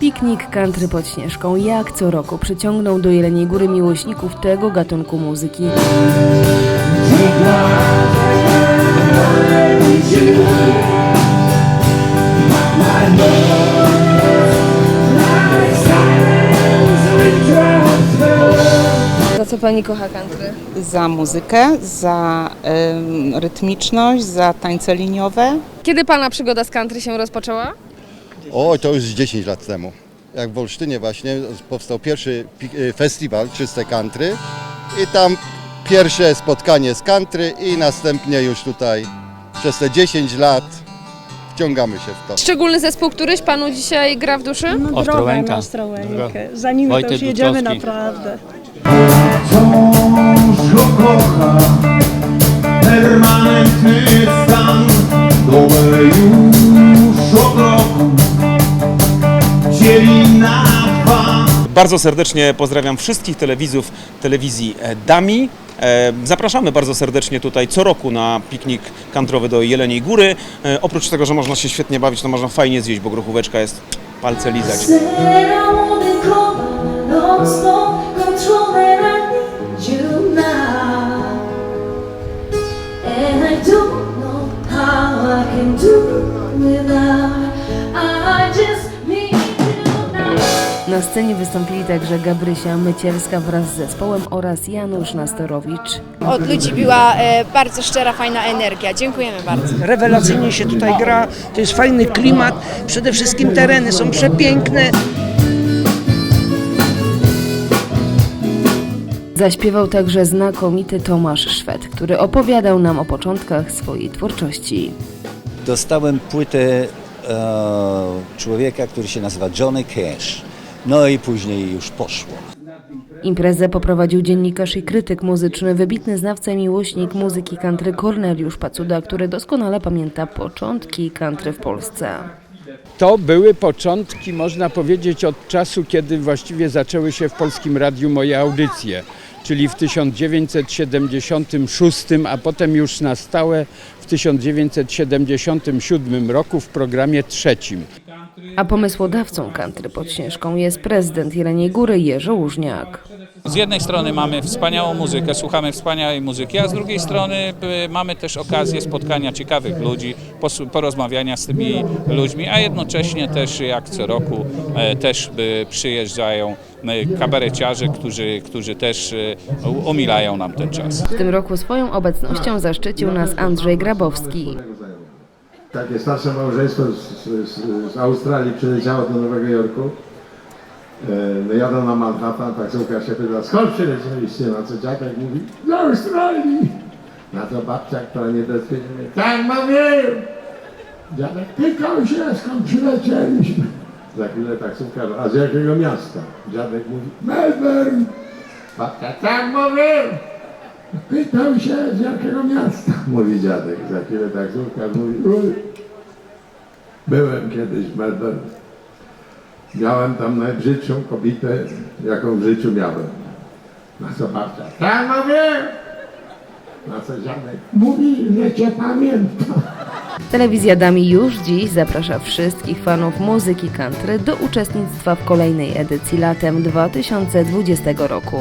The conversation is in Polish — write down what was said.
Piknik country pod Śnieżką jak co roku przyciągnął do Jeleniej Góry miłośników tego gatunku muzyki. Za co pani kocha country? za muzykę, za em, rytmiczność, za tańce liniowe. Kiedy pana przygoda z country się rozpoczęła? O, to już 10 lat temu. Jak w Olsztynie właśnie powstał pierwszy pi- y, festiwal Czyste Country i tam pierwsze spotkanie z country i następnie już tutaj przez te 10 lat wciągamy się w to. Szczególny zespół któryś panu dzisiaj gra w duszy? No Ostrołęka. na Ostrołękę. Za nimi to Wojtek już jedziemy Dudkowski. naprawdę. wciąż go kocha Permanentny Na Bardzo serdecznie pozdrawiam wszystkich telewizów telewizji e, Dami. E, Zapraszamy bardzo serdecznie tutaj co roku na piknik kantrowy do Jeleniej Góry. E, Oprócz tego, że można się świetnie bawić, to można fajnie zjeść, bo grochóweczka jest palce lizać. Said scenie wystąpili także Gabrysia Mycielska wraz z zespołem oraz Janusz Nastorowicz. Od ludzi była e, bardzo szczera, fajna energia. Dziękujemy bardzo. Rewelacyjnie się tutaj gra, to jest fajny klimat, przede wszystkim tereny są przepiękne. Zaśpiewał także znakomity Tomasz Szwed, który opowiadał nam o początkach swojej twórczości. dostałem płytę e, człowieka, który się nazywa Johnny Cash. No i później już poszło. Imprezę poprowadził dziennikarz i krytyk muzyczny, wybitny znawca i miłośnik muzyki country Corneliusz Pacuda, który doskonale pamięta początki country w Polsce. To były początki, można powiedzieć, od czasu, kiedy właściwie zaczęły się w Polskim Radiu moje audycje, czyli w 1976, a potem już na stałe w 1977 roku w programie trzecim. A pomysłodawcą country pod Śnieżką jest prezydent Jeleniej Góry Jerzy Łużniak. Z jednej strony mamy wspaniałą muzykę, słuchamy wspaniałej muzyki, a z drugiej strony y, mamy też okazję spotkania ciekawych ludzi, porozmawiania z tymi ludźmi, a jednocześnie też jak co roku e, też y, przyjeżdżają e, kabareciarze, którzy, którzy też umilają nam ten czas. W tym roku swoją obecnością zaszczycił nas Andrzej Grabowski. Takie starsze małżeństwo z, z, z Australii przyleciało do Nowego Jorku E, No jadą na Manhattan, taksówka się pyta, skąd przylecieliście? Na co dziadek mówi, z Australii. Na to babcia, która nie mówi, tak mówię. Dziadek pykał się, skąd przylecieliśmy. Za chwilę taksówka, a z jakiego miasta? Dziadek mówi, Melbourne. Babcia, tak mówię. Pytał się, z jakiego miasta? Mówi dziadek. Za chwilę taksówka mówi, uj, byłem kiedyś w Melbourne. Miałem tam najbrzydszą kobietę, jaką w życiu miałem. Na co babcia? Tak mówię! Na co dziadek? Mówi, że cię pamięta. Telewizja Dami już dziś zaprasza wszystkich fanów muzyki country do uczestnictwa w kolejnej edycji latem 2020 roku.